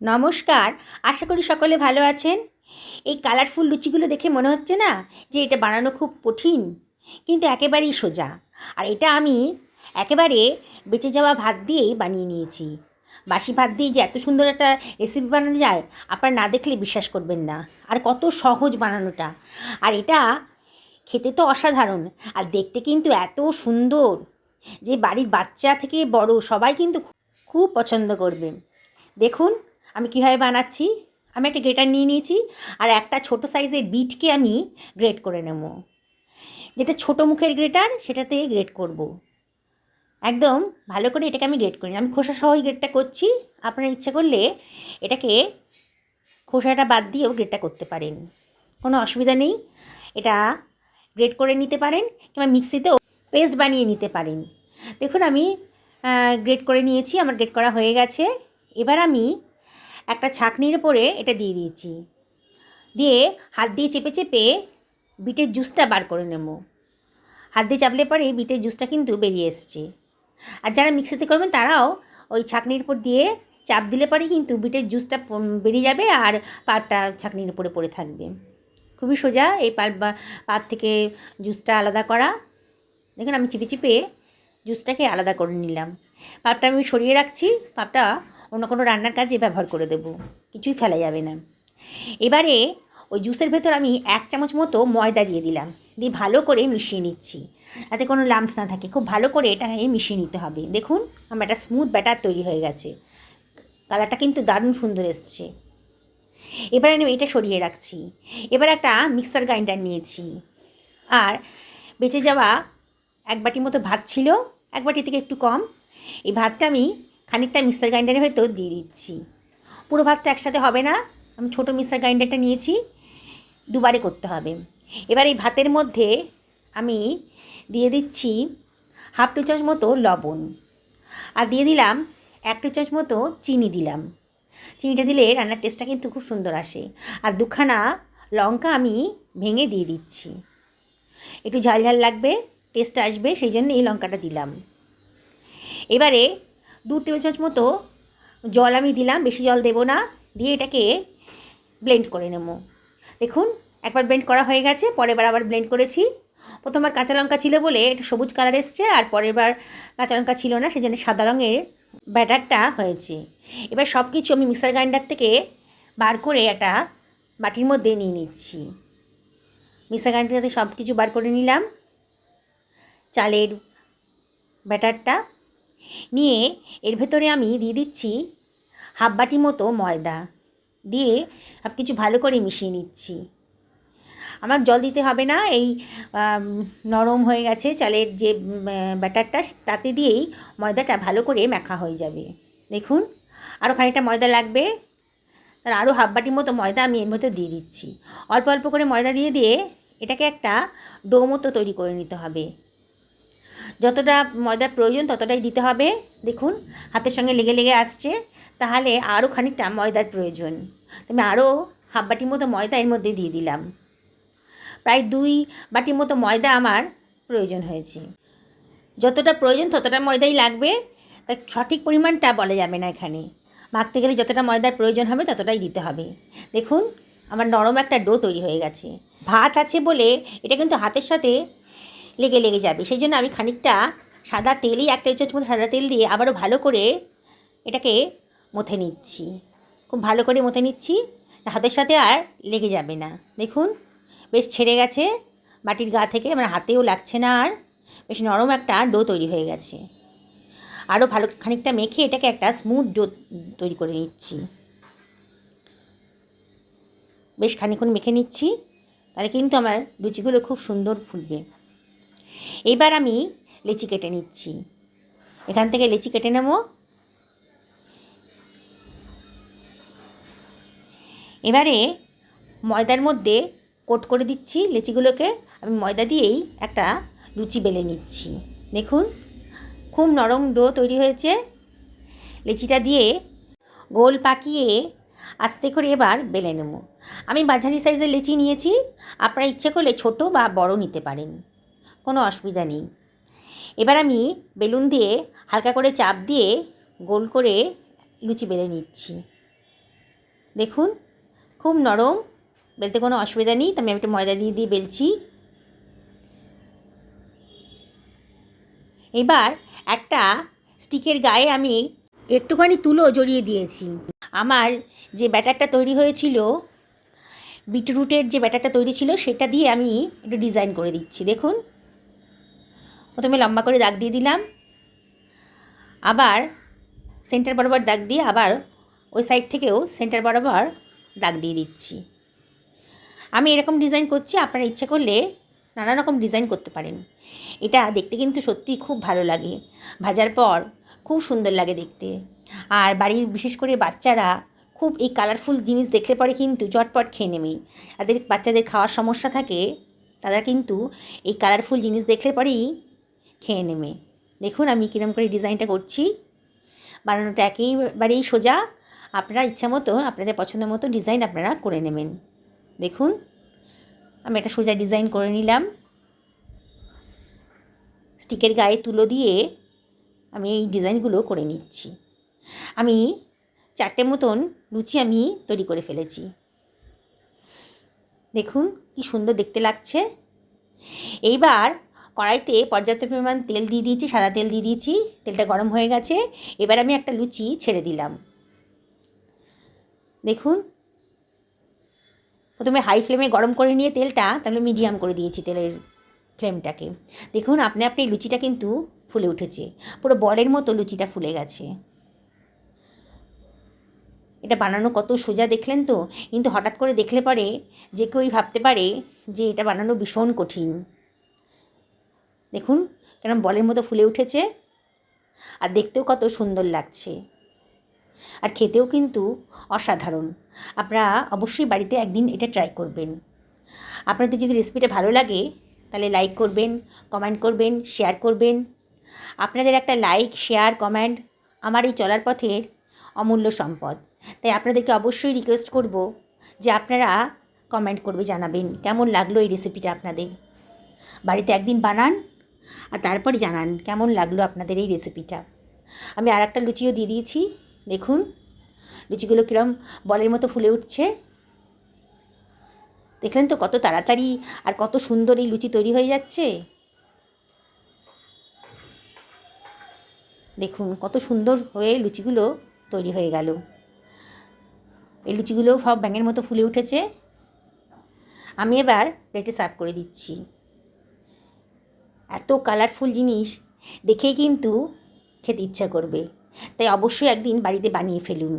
নমস্কার, আশা করি সকলে ভালো আছেন। এই কালারফুল লুচিগুলো দেখে মনে হচ্ছে না যে এটা বানানো খুব কঠিন, কিন্তু একেবারেই সোজা। আর এটা আমি একেবারে বেঁচে যাওয়া ভাত দিয়েই বানিয়ে নিয়েছি। বাসি ভাত দিয়ে যে এত সুন্দর একটা রেসিপি বানানো যায়, আপনারা না দেখলে বিশ্বাস করবেন না। আর কত সহজ বানানোটা। আর এটা খেতে তো অসাধারণ, আর দেখতে কিন্তু এত সুন্দর যে বাড়ির বাচ্চা থেকে বড় সবাই কিন্তু খুব পছন্দ করবে। দেখুন আমি কীভাবে বানাচ্ছি? আমি একটা গ্রেটার নিয়ে নিয়েছি আর একটা ছোট সাইজের বিটকে আমি গ্রেট করে নেব। যেটা ছোট মুখের গ্রেটার, সেটাতে গ্রেট করব। একদম ভালো করে এটাকে আমি গ্রেট করি আমি খোসা সহই গ্রেটটা করছি। আপনার ইচ্ছে করলে এটাকে খোসাটা বাদ দিয়েও গ্রেটটা করতে পারেন। কোনো অসুবিধা নেই। এটা গ্রেট করে নিতে পারেন কিংবা মিক্সিতেও পেস্ট বানিয়ে নিতে পারেন। দেখুন আমি গ্রেট করে নিয়েছি। আমার গ্রেট করা হয়ে গেছে। এবার আমি একটা ছাঁকনির ওপরে এটা দিয়ে দিয়েছি। দিয়ে হাত দিয়ে চেপে চেপে বিটের জুসটা বার করে নেব। হাত দিয়ে চাপলে পরে বিটের জুসটা কিন্তু বেরিয়ে এসছে। আর যারা মিক্সিতে করবেন তারাও ওই ছাঁকনির উপর দিয়ে চাপ দিলে পরে কিন্তু বিটের জুসটা বেরিয়ে যাবে আর পাপটা ছাঁকনির উপরে পড়ে থাকবে। খুবই সোজা এই বা পাপ থেকে জুসটা আলাদা করা। দেখুন আমি চিপে চিপে জুসটাকে আলাদা করে নিলাম। পাপটা আমি সরিয়ে রাখছি। পাপটা অন্য কোনো রান্নার কাজে ব্যবহার করে দেব। কিছুই ফেলা যাবে না। এবারে ওই জুসের ভেতর আমি এক চামচ মতো ময়দা দিয়ে দিলাম। দিয়ে ভালো করে মিশিয়ে নিচ্ছি। যাতে কোনো লামস না থাকে। খুব ভালো করে এটাকে মিশিয়ে নিতে হবে। দেখুন, আমার একটা স্মুথ ব্যাটার তৈরি হয়ে গেছে। কালারটা কিন্তু দারুণ সুন্দর এসছে। এবার আমি এটা সরিয়ে রাখছি। এবার একটা মিক্সার গ্রাইন্ডার নিয়েছি। আর বেঁচে যাওয়া এক বাটি মতো ভাত ছিল। এক বাটি থেকে একটু কম। এই ভাতটা আমি খানিকটা মিক্সার গ্রাইন্ডারের হয়তো দিয়ে দিচ্ছি। পুরো ভাতটা একসাথে হবে না? আমি ছোটো মিক্সার গ্রাইন্ডারটা নিয়েছি, দুবারে করতে হবে। এবার এই ভাতের মধ্যে আমি দিয়ে দিচ্ছি হাফ টু চামচ মতো লবণ। আর দিয়ে দিলাম এক টু চামচ মতো চিনি দিলাম। চিনিটা দিলে রান্নার টেস্টটা কিন্তু খুব সুন্দর আসে। আর দুখানা লঙ্কা আমি ভেঙে দিয়ে দিচ্ছি। একটু ঝাল ঝাল লাগবে, টেস্ট আসবে, সেই জন্য এই লঙ্কাটা দিলাম। এবারে দু টেবিল চামচ মতো জল আমি দিলাম, বেশি জল দেবো না, দিয়ে এটাকে ব্লেন্ড করে নেব। দেখুন, একবার ব্লেন্ড করা হয়ে গেছে, পরের বার আবার ব্লেন্ড করেছি। প্রথমবার কাঁচা লঙ্কা ছিল বলে এটা সবুজ কালার এসছে, আর পরের বার কাঁচা লঙ্কা ছিল না সেই জন্য সাদা রঙের ব্যাটারটা হয়েছে। এবার সব কিছু আমি মিক্সার গ্রাইন্ডার থেকে বার করে একটা বাটির মধ্যে নিয়ে নিচ্ছি। মিক্সার গ্রাইন্ডার থেকে সব কিছু বার করে নিলাম। চালের ব্যাটারটা নিয়ে এর ভেতরে আমি দিয়ে দিচ্ছি হাফ বাটি মতো ময়দা। দিয়ে সব কিছু ভালো করে মিশিয়ে নিচ্ছি। আমার জল দিতে হবে না, এই নরম হয়ে গেছে চালের যে ব্যাটারটা, তাতে দিয়েই ময়দাটা ভালো করে মেখা হয়ে যাবে। দেখুন আরও খানিকটা ময়দা লাগবে। তার আরও হাফ বাটির মতো ময়দা আমি এর মধ্যে দিয়ে দিচ্ছি। অল্প অল্প করে ময়দা দিয়ে দিয়ে এটাকে একটা ডো মতো তৈরি করে নিতে হবে। যতটা ময়দার প্রয়োজন ততটাই দিতে হবে। দেখুন, হাতের সঙ্গে লেগে লেগে আসছে। তাহলে আরও খানিকটা ময়দার প্রয়োজন। আমি আরও হাফ বাটির মতো ময়দা এর মধ্যে দিয়ে দিলাম। প্রায় দুই বাটির মতো ময়দা আমার প্রয়োজন হয়েছে। যতটা প্রয়োজন ততটা ময়দাই লাগবে। তা সঠিক পরিমাণটা বলা যাবে না এখানে। মাখতে গেলে যতটা ময়দার প্রয়োজন হবে ততটাই দিতে হবে। দেখুন, আমার নরম একটা ডো তৈরি হয়ে গেছে। ভাত আছে বলে এটা কিন্তু হাতের সাথে লেগে লেগে যাবে। সেই জন্য আমি খানিকটা সাদা তেলই এক টেবিল চামচ সাদা তেল দিয়ে আবারও ভালো করে এটাকে মথে নিচ্ছি। খুব ভালো করে মথে নিচ্ছি হাতের সাথে আর লেগে যাবে না। দেখুন, বেশ ছেড়ে গেছে মাটির গা থেকে আমার হাতেও লাগছে না আর, বেশ নরম একটা ডো তৈরি হয়ে গেছে। আরও ভালো খানিকটা মেখে এটাকে একটা স্মুথ ডো তৈরি করে নিচ্ছি। বেশ খানিক্ষণ মেখে নিচ্ছি, তাহলে কিন্তু আমার লুচিগুলো খুব সুন্দর ফুলবে। এবার আমি লেচি কেটে নিচ্ছি। এখান থেকে লেচি কেটে নেব। এবারে ময়দার মধ্যে কোট করে দিচ্ছি লেচিগুলোকে। আমি ময়দা দিয়েই একটা লুচি বেলে নিচ্ছি। দেখুন, খুব নরম ডো তৈরি হয়েছে। লেচিটা দিয়ে গোল পাকিয়ে আস্তে করে এবার বেলে নেব। আমি মাঝারি সাইজের লেচি নিয়েছি। আপনারা ইচ্ছে করলে ছোট বা বড় নিতে পারেন। কোনো অসুবিধা নেই। এবার আমি বেলুন দিয়ে হালকা করে চাপ দিয়ে গোল করে লুচি বেলে নিচ্ছি। দেখুন, খুব নরম, বেলতে কোনো অসুবিধা নেই, তো আমি একটা ময়দা দিয়ে দিয়ে বেলছি। এবার একটা স্টিকের গায়ে আমি একটুখানি তুলো জড়িয়ে দিয়েছি। আমার যে ব্যাটারটা তৈরি হয়েছিল, বিটরুটের যে ব্যাটারটা তৈরি ছিল, সেটা দিয়ে আমি একটু ডিজাইন করে দিচ্ছি। দেখুন প্রথমে লম্বা করে দাগ দিয়ে দিলাম। আবার সেন্টার বরাবর দাগ দিয়ে আবার ওই সাইড থেকেও সেন্টার বরাবর দাগ দিয়ে দিচ্ছি। আমি এরকম ডিজাইন করছি, আপনারা ইচ্ছে করলে নানা রকম ডিজাইন করতে পারেন। এটা দেখতে কিন্তু সত্যি খুব ভালো লাগে। ভাজার পর খুব সুন্দর লাগে দেখতে। আর বাড়ির বিশেষ করে বাচ্চারা খুব এই কালারফুল জিনিস দেখলে পরে কিন্তু চটপট খেয়ে নেবে। তাদের বাচ্চাদের খাওয়ার সমস্যা থাকে, তারা কিন্তু এই কালারফুল জিনিস দেখলে পরেই খেয়ে নেবে। দেখুন আমি কীরকম করে ডিজাইনটা করছি। বানানোটা একেবারেই সোজা। আপনারা ইচ্ছা মতো, আপনাদের পছন্দ মতো ডিজাইন আপনারা করে নেবেন। দেখুন, আমি একটা সোজা ডিজাইন করে নিলাম। স্টিকের গায়ে তুলো দিয়ে আমি এই ডিজাইনগুলো করে নিচ্ছি। আমি চারটে মতন লুচি আমি তৈরি করে ফেলেছি। দেখুন, কি সুন্দর দেখতে লাগছে। এইবার কড়াইতে পর্যাপ্ত পরিমাণ তেল দিয়ে দিয়েছি, সাদা তেল দিয়ে দিয়েছি, তেলটা গরম হয়ে গেছে। এবার আমি একটা লুচি ছেড়ে দিলাম। দেখুন। প্রথমে হাই ফ্লেমে গরম করে নিয়ে তেলটা, তাহলে মিডিয়াম করে দিয়েছি তেলের ফ্লেমটাকে দেখুন, আপনি আপনি লুচিটা কিন্তু ফুলে উঠেছে। পুরো বলের মতো লুচিটা ফুলে গেছে। এটা বানানো কত সোজা দেখলেন তো? কিন্তু হঠাৎ করে দেখলে পরে যে কেউই ভাবতে পারে যে এটা বানানো ভীষণ কঠিন। দেখুন, কেন বলের মতো ফুলে উঠেছে। আর দেখতেও কত সুন্দর লাগছে। আর খেতেও কিন্তু অসাধারণ। আপনারা অবশ্যই বাড়িতে একদিন এটা ট্রাই করবেন। আপনাদের যদি রেসিপিটা ভালো লাগে, তাহলে লাইক করবেন কমেন্ট করবেন শেয়ার করবেন। আপনাদের একটা লাইক শেয়ার কমেন্ট আমার এই চলার পথের অমূল্য সম্পদ। তাই আপনাদেরকে অবশ্যই রিকোয়েস্ট করব যে আপনারা কমেন্ট করবে, জানাবেন। কেমন লাগল এই রেসিপিটা আপনাদের? বাড়িতে একদিন বানান আর তারপর জানান কেমন লাগল আপনাদের এই রেসিপিটা আমি আর একটা লুচিও দিয়ে দিয়েছি, দেখুন। লুচিগুলো কীরম বলের মতো ফুলে উঠছে। দেখলেন তো কত তাড়াতাড়ি আর কত সুন্দর এই লুচি তৈরি হয়ে যাচ্ছে। দেখুন কত সুন্দর হয়ে লুচিগুলো তৈরি হয়ে গেল। এই লুচিগুলোও সব ব্যাঙের মতো ফুলে উঠেছে। আমি এবার প্লেটে সার্ভ করে দিচ্ছি। এত কালারফুল জিনিস দেখেই কিন্তু খেতে ইচ্ছা করবে। তাই অবশ্যই একদিন বাড়িতে বানিয়ে ফেলুন।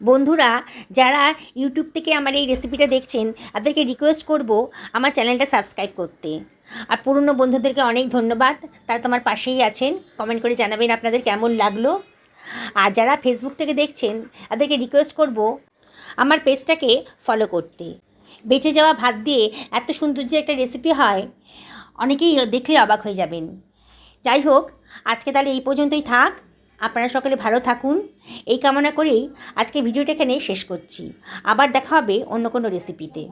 বন্ধুরা, যারা ইউটিউব থেকে আমার এই রেসিপিটা দেখছেন, তাদেরকে রিকোয়েস্ট করব আমার চ্যানেলটা সাবস্ক্রাইব করতে। আর পুরনো বন্ধুদেরকে অনেক ধন্যবাদ। তারা তো আমার পাশেই আছেন কমেন্ট করে জানাবেন আপনাদের কেমন লাগল। আর যারা ফেসবুক থেকে দেখছেন, তাদেরকে রিকোয়েস্ট করব আমার পেজটাকে ফলো করতে। বেঁচে যাওয়া ভাত দিয়ে এত সুন্দর যে একটা রেসিপি হয় অনেকেই দেখলে অবাক হয়ে যাবেন। যাই হোক, আজকে তাহলে এই পর্যন্তই থাক। আপনারা সকলে ভালো থাকুন। এই কামনা করেই আজকে ভিডিওটা এখানে শেষ করছি। আবার দেখা হবে অন্য কোনো রেসিপিতে